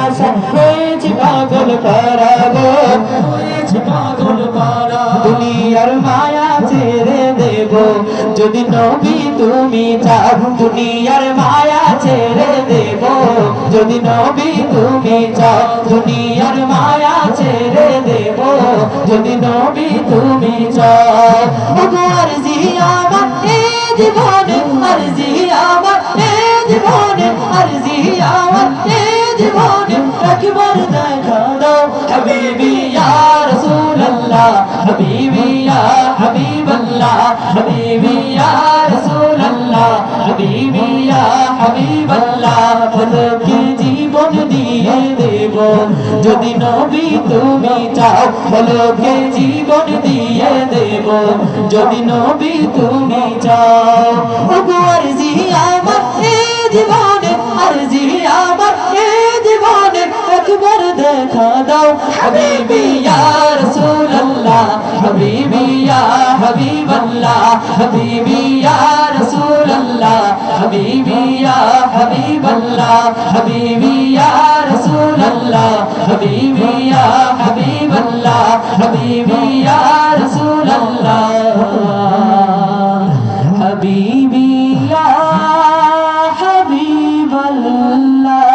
আশা, হয়েছি পাগল পারা হয়েছি পাগল পারা দুনিয়ার মায়া ছেড়ে দেব। যদি নবী তুমি চাও, দুনিয়ার মায়া ছেড়ে দেব। যদি নবী তুমি চাও, দুনিয়ার মায়া ছেড়ে দেব। যদি নবী তুমি চাও আরজি আমার, এ জীবনে, আরজি আমার, এ জীবনে জীবনে একবার দেখা দাও হাবিবি ইয়া রাসূলুল্লাহ হাবিবি ইয়া হাবিবাল্লাহ হাবিবি ইয়া রাসূলুল্লাহ হাবিবি ইয়া হাবিবাল্লাহ বলকে জীবন দিয়ে দেব যদি নবী তুমি চাও বলকে জীবন দিয়ে দেব যদি নবী তুমি চাও ওগো আরজি আমার এ জীবনে کھا دو حبیبی یا رسول اللہ حبیبی یا حبیب اللہ حبیبی یا رسول اللہ حبیبی یا حبیب اللہ حبیبی یا رسول اللہ حبیبی یا حبیب اللہ حبیبی یا رسول اللہ حبیبی یا حبیب اللہ